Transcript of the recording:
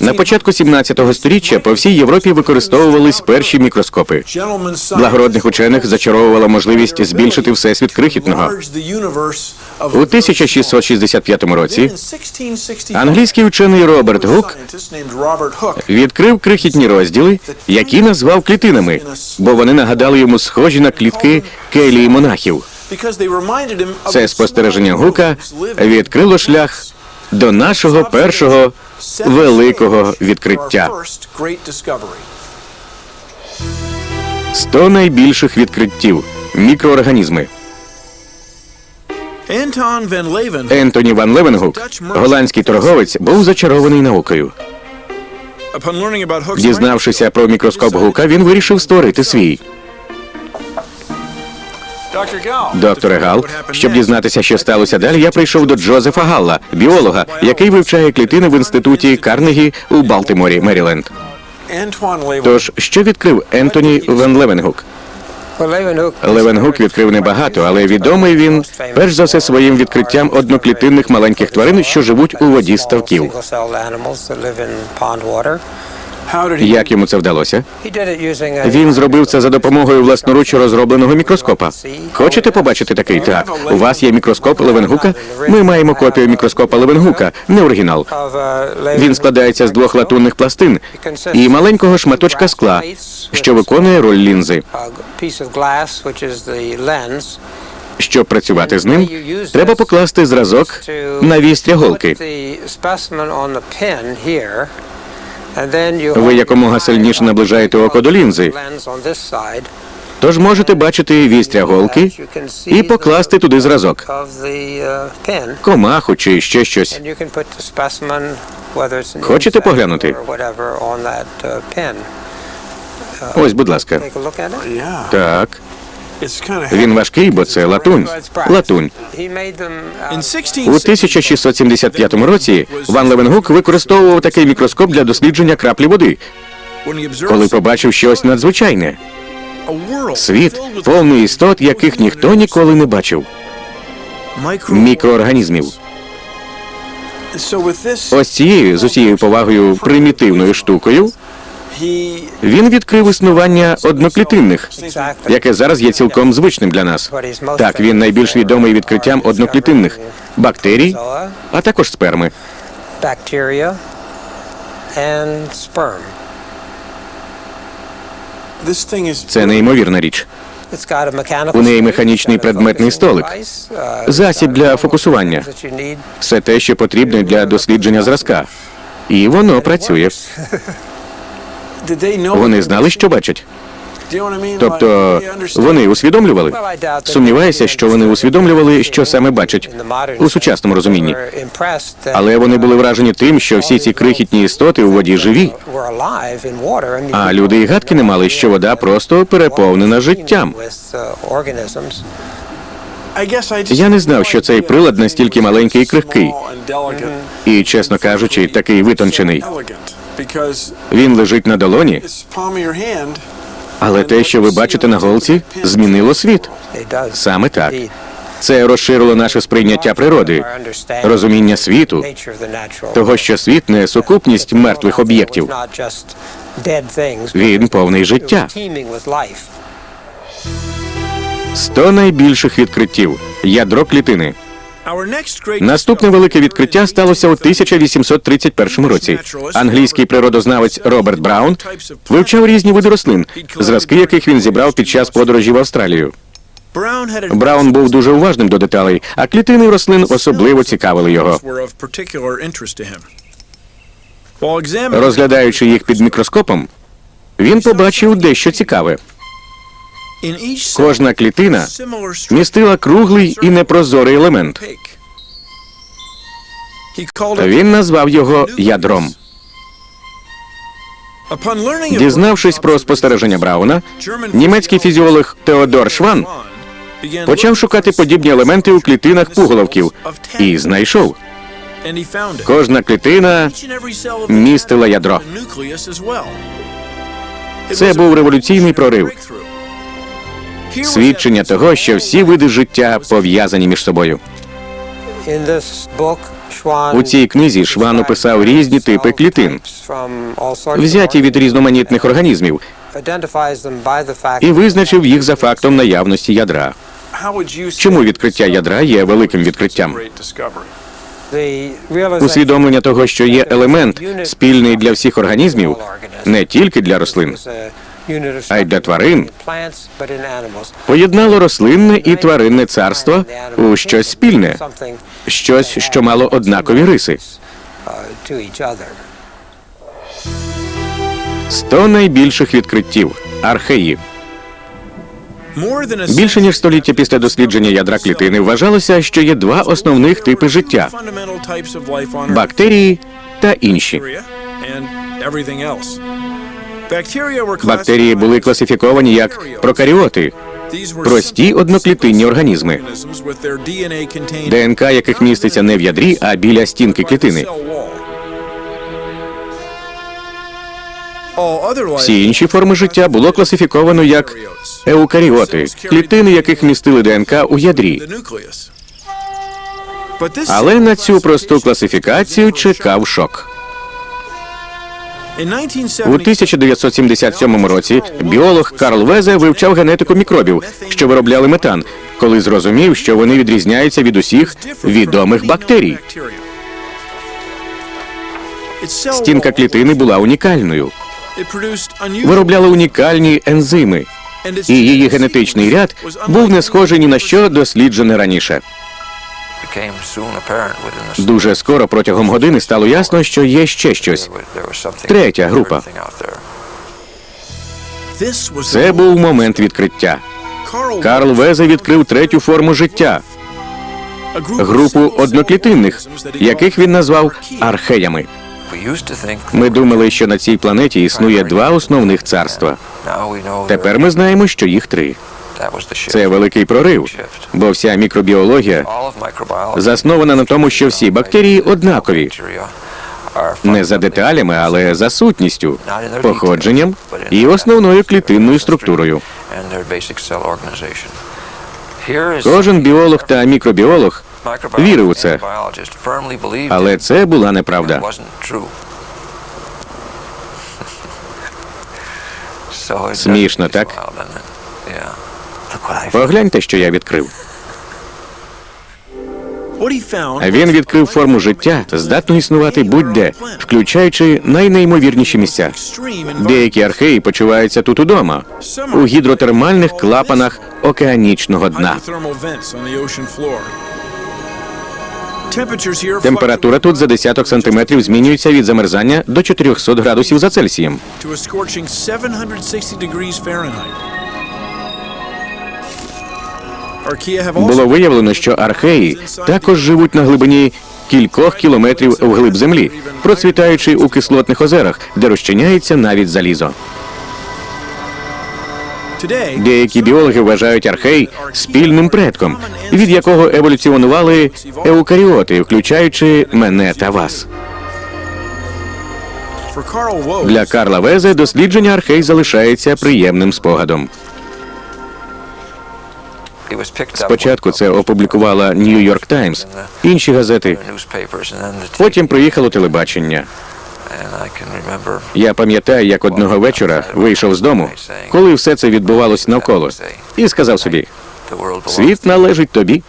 На початку 17-го сторіччя по всій Європі використовувались перші мікроскопи. Благородних учених зачаровувала можливість збільшити всесвіт крихітного. У 1665 році англійський учений Роберт Гук відкрив крихітні розділи, які назвав клітинами, бо вони нагадали йому схожі на клітки келії монахів. Це спостереження Гука відкрило шлях до нашого першого великого відкриття. 100 найбільших відкриттів мікроорганізми. Ентоні Ван Левенгук, голландський торговець, був зачарований наукою. Дізнавшися про мікроскоп Гука, він вирішив створити свій. Докторе Гал, щоб дізнатися, що сталося далі, я прийшов до Джозефа Галла, біолога, який вивчає клітини в інституті Карнегі у Балтиморі, Меріленд. Тож, що відкрив Ентоні Ван Левенгук? Левенгук відкрив небагато, але відомий він перш за все своїм відкриттям одноклітинних маленьких тварин, що живуть у воді ставків. Як йому це вдалося? Він зробив це за допомогою власноруч розробленого мікроскопа. Хочете побачити такий? Так. У вас є мікроскоп Левенгука? Ми маємо копію мікроскопа Левенгука, не оригінал. Він складається з двох латунних пластин і маленького шматочка скла, що виконує роль лінзи. Щоб працювати з ним, треба покласти зразок на вістря голки. Ви якомога сильніше наближаєте око до лінзи, тож можете бачити вістря голки і покласти туди зразок, комаху чи ще щось. Хочете поглянути? Ось, будь ласка. Так. Він важкий, бо це латунь. Латунь. У 1675 році Ван Левенгук використовував такий мікроскоп для дослідження краплі води, коли побачив щось надзвичайне. Світ повний істот, яких ніхто ніколи не бачив. Мікроорганізмів. Ось цією з усією повагою примітивною штукою він відкрив існування одноклітинних, яке зараз є цілком звичним для нас. Так, він найбільш відомий відкриттям одноклітинних бактерій, а також сперми. Це неймовірна річ. У неї механічний предметний столик. uh, Засіб для фокусування. you need. Все те, що потрібно для дослідження зразка. І воно працює. Вони знали, що бачать. Тобто вони усвідомлювали. Сумніваюся, що вони усвідомлювали, що саме бачать у сучасному розумінні. Але вони були вражені тим, що всі ці крихітні істоти у воді живі. А люди і гадки не мали, що вода просто переповнена життям. with uh. Я не знав, що цей прилад настільки маленький і крихкий. І, чесно кажучи, такий витончений. Він лежить на долоні, але те, що ви бачите на голці, змінило світ. Саме так. Це розширило наше сприйняття природи, розуміння світу, того, що світ не сукупність мертвих об'єктів. Він повний життя. teeming with 100 найбільших відкриттів. Ядро клітини. Наступне велике відкриття сталося у 1831 році. Англійський природознавець Роберт Браун вивчав різні види рослин, зразки яких він зібрав під час подорожі в Австралію. Браун був дуже уважним до деталей, а клітини рослин особливо цікавили його. Розглядаючи їх під мікроскопом, він побачив дещо цікаве. Кожна клітина містила круглий і непрозорий елемент. Він назвав його ядром. Дізнавшись про спостереження Брауна, німецький фізіолог Теодор Шван почав шукати подібні елементи у клітинах пуголовків і знайшов. Кожна клітина містила ядро. Це був революційний прорив, свідчення того, що всі види життя пов'язані між собою. У цій книзі Шван описав різні типи клітин, взяті від різноманітних організмів, і визначив їх за фактом наявності ядра. Чому відкриття ядра є великим відкриттям? Усвідомлення того, що є елемент спільний для всіх організмів, не тільки для рослин, а й для тварин, поєднало рослинне і тваринне царство у щось спільне, щось, що мало однакові риси. Сто найбільших відкриттів археї. Більше ніж століття після дослідження ядра клітини вважалося, що є два основних типи життя бактерії та інші. Бактерії були класифіковані як прокаріоти, прості одноклітинні організми, ДНК яких міститься не в ядрі, а біля стінки клітини. Всі інші форми життя було класифіковано як еукаріоти, клітини яких містили ДНК у ядрі. Але на цю просту класифікацію чекав шок. У 1977 році біолог Карл Везе вивчав генетику мікробів, що виробляли метан, коли зрозумів, що вони відрізняються від усіх відомих бактерій. Стінка клітини була унікальною. Виробляли унікальні ензими, і її генетичний ряд був не схожий ні на що досліджене раніше. Дуже скоро протягом години стало ясно, що є ще щось. Третя група. Це був момент відкриття. Карл Везе відкрив третю форму життя групу одноклітинних, яких він назвав археями. Ми думали, що на цій планеті існує два основних царства. Тепер ми знаємо, що їх три. Це великий прорив, бо вся мікробіологія заснована на тому, що всі бактерії однакові, не за деталями, але за сутністю, походженням і основною клітинною структурою. Кожен біолог та мікробіолог вірив у це, але це була неправда. Смішно, так? Погляньте, що я відкрив. Він відкрив форму життя, здатну існувати будь-де, включаючи найнеймовірніші місця. Деякі археї почуваються тут удома, у гідротермальних клапанах океанічного дна. Температура тут за десяток сантиметрів змінюється від замерзання до 400 градусів за Цельсієм. Було виявлено, що археї також живуть на глибині кількох кілометрів вглиб землі, процвітаючи у кислотних озерах, де розчиняється навіть залізо. Деякі біологи вважають архей спільним предком, від якого еволюціонували еукаріоти, включаючи мене та вас. Для Карла Везе дослідження архей залишається приємним спогадом. Спочатку це опублікувала New York Times, інші газети. Потім приїхало телебачення. Я пам'ятаю, як одного вечора вийшов з дому, коли все це відбувалось навколо, і сказав собі: світ належить тобі.